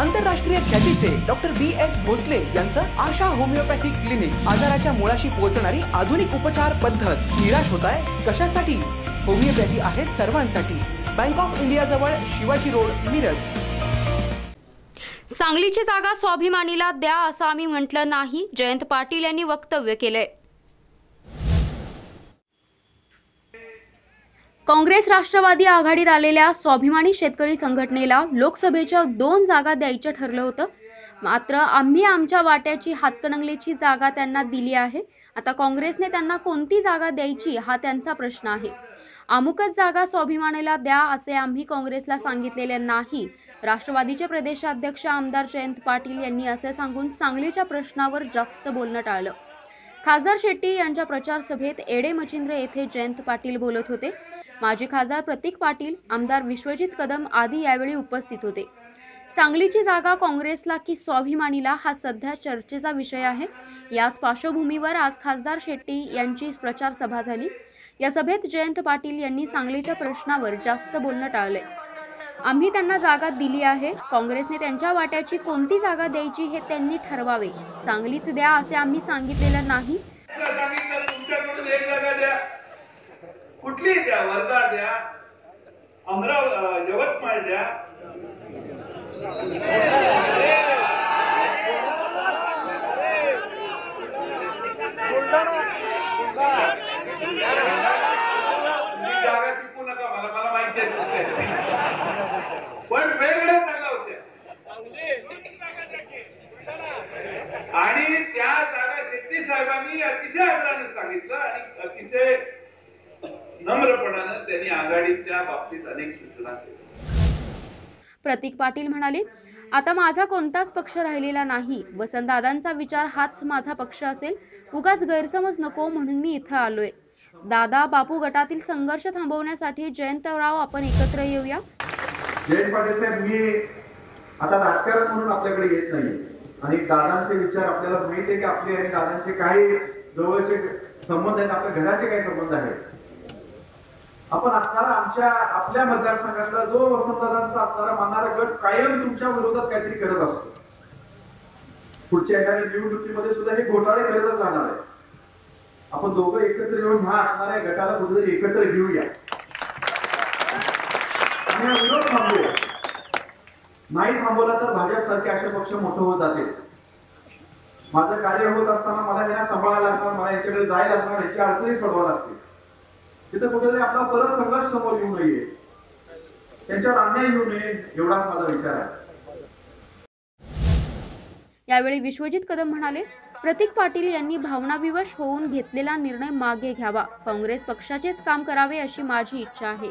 आंतरराष्ट्रीय ख्यातीचे doctor B S Bhosale यांचं आशा होमिओपॅथिक क्लिनिक आजाराच्या मुळाशी पोहोचणारी आधुनिक उपचार पद्धत. निराश होत आहे कशासाठी? होमिओपॅथी आहे सर्वांसाठी. बँक ऑफ इंडिया जवळ शिवाजी रोड मिरज. सांगलीची जागा स्वाभिमानीला द्या असं आम्ही म्हटलं नाही जयंत पाटील यांनी वक्तव्य केलंय. काँग्रेस राष्ट्रवादी आघाडीत आलेल्या स्वाभिमानी शेतकरी संघटनेला लोकसभेच्या दोन जागा द्यायचं ठरलं होतं. मात्र आम्ही आमच्या वाट्याची हातकणंगलेची जागा त्यांना दिली आहे. आता काँग्रेसने त्यांना कोणती जागा द्यायची हा त्यांचा प्रश्न आहे. अमुकच जागा स्वाभिमानीला द्या असे आम्ही काँग्रेसला सांगितलेले नाही. राष्ट्रवादीचे प्रदेशाध्यक्ष आमदार जयंत पाटील यांनी असे सांगून सांगलीच्या प्रश्नावर जास्त बोलणं टाळलं. खासदार शेट्टी यांच्या प्रचार सभेत एडे मचिंद्र येथे जयंत पाटील बोलत होते. माजी खासदार प्रतीक पाटील आमदार विश्वजित कदम आदी यावेळी उपस्थित होते. सांगलीची जागा काँग्रेसला की स्वाभिमानीला हा सध्या चर्चेचा विषय आहे. याच पार्श्वभूमीवर आज खासदार शेट्टी यांची प्रचार सभा झाली. या सभेत जयंत पाटील यांनी सांगलीच्या प्रश्नावर जास्त बोलणं टाळले आम्ही त्यांना जागा दिली आहे. काँग्रेसने त्यांच्या वाट्याची कोणती जागा द्यायची हे त्यांनी ठरवावे. सांगलीच द्या असे आम्ही सांगितलेलं नाही. कुठली द्या वर्धा द्या अमराव अं, यवतमाळ द्या. तुम्ही जागा शिकू नका मला मला माहिती आहे पण वेगळ्या जागा होत्या आणि त्या जागा शेट्टी साहेबांनी अतिशय आदराने सांगितलं आणि अतिशय नम्रपणानं त्यांनी आघाडीच्या बाबतीत अनेक सूचना केल्या. प्रतीक पाटील म्हणाले आता माझा कोणताच पक्ष राहिलेला नाही. वसंतदादांचा विचार हाच माझा पक्ष असेल. उगाच गैरसमज नको म्हणून मी इथं आलोय. दादा बापू गटातील संघर्ष थांबवण्यासाठी जयंतराव आपण एकत्र येऊया. जयंत पाटील साहेब मी आता राजकारण म्हणून आपल्याकडे येत नाही आणि दादांचे विचार आपल्याला माहिती आहे की आपले आणि दादांचे काही जवळचे संबंध आहेत आपल्या घराचे काही संबंध आहेत. आपण असणारा आमच्या आपल्या मतदारसंघातला जो वसंतदादांचा असणारा मानणारा गट कायम तुमच्या विरोधात काहीतरी करत असतो. पुढच्या एखाद्या निवडणुकीमध्ये सुद्धा हे घोटाळे करतच राहणार आहे. आपण दोघं एकत्र येऊन ह्या असणाऱ्या गटाला कुठेतरी एकत्र घेऊया. आणि हा विरोध थांबूया. नाही थांबवला तर भाजप सारखे असे पक्ष मोठे होत जाते माझं कार्य होत असताना मला यांना सांभाळायला लागणार मला याच्याकडे जायला लागणार याची अडचणी सोडवा लागते तिथं कुठेतरी आपला परत संघर्ष समोर येऊ नये. त्यांच्यावर अन्याय येऊ नये एवढाच माझा विचार आहे. यावेळी विश्वजित कदम म्हणाले प्रतीक पाटील यांनी भावनाविवश होऊन घेतलेला निर्णय मागे घ्यावा. काँग्रेस पक्षाचेच काम करावे अशी माझी इच्छा आहे.